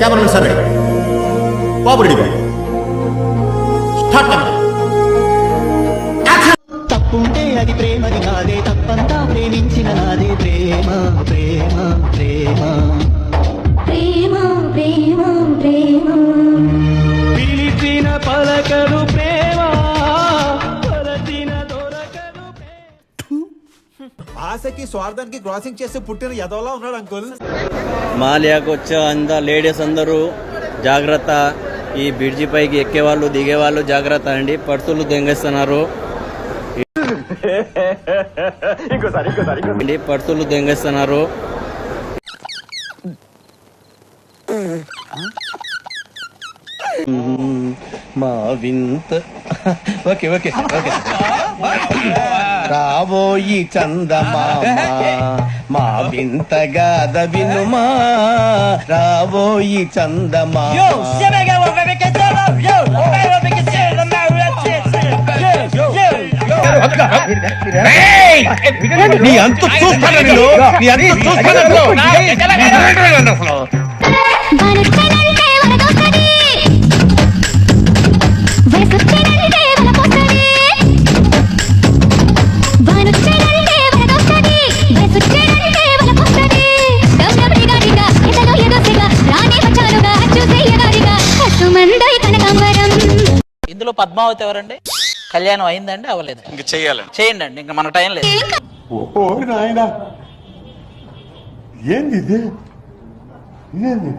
Cameraman sir. Ready బాబు ready బాబు start camera. తప్పుంటే అది ప్రేమది కాదే తప్పంతా ప్రేమించిన నాదే ప్రేమ ప్రేమ ప్రేమ. ఆశకి స్వార్థానికి క్రాసింగ్ చేస్తే పుట్టిన ఎదవలా ఉన్నాడు అంకుల్. మాలియాకు వచ్చే అంద లేడీస్ అందరూ జాగ్రత్త. ఈ బ్రిడ్జి పైకి ఎక్కేవాళ్ళు దిగేవాళ్ళు జాగ్రత్త అండి. పర్సులు దొంగేస్తున్నారు. అండి పర్సులు దొంగేస్తున్నారు. మా వింత. Okay okay okay. రాబోయి చందమామ మా వింతగాద వినుమా రాబోయి చందమామ నీ అంత చూస్తాను నీ అంత చూస్తాను ఇందులో పద్మావతి ఎవరండి? కళ్యాణం అయిందండి అవ్వలేదు. ఇంక చేయాలి చేయండి అండి ఇంకా మనకు టైం లేదు.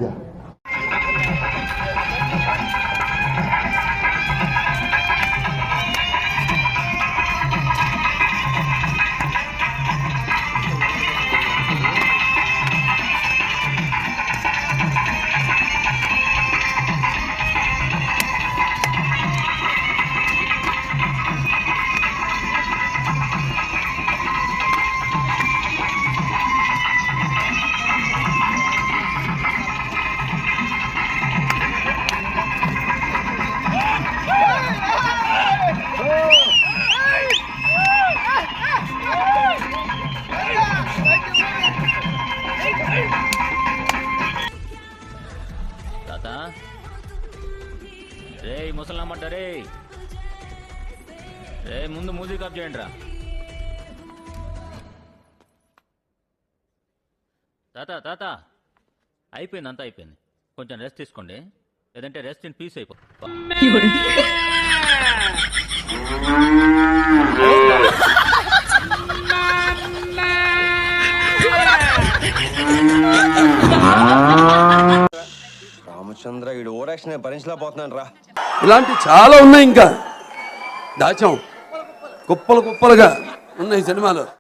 తాత రే ముసలమ్మట రే రే ముందు మ్యూజిక్ ఆఫ్ చేయండి రా. తాత తాత. అయిపోయింది అంతా అయిపోయింది. కొంచెం రెస్ట్ తీసుకోండి. లేదంటే రెస్ట్ ఇన్ పీస్ అయిపో. రామచంద్ర ఈడు ఓరాక్షన్ భరించలేకపోతున్నాను రా. ఇలాంటి చాలా ఉన్నాయి ఇంకా. దాచాం. కుప్పలు కుప్పలుగా ఉన్నాయి సినిమాలు.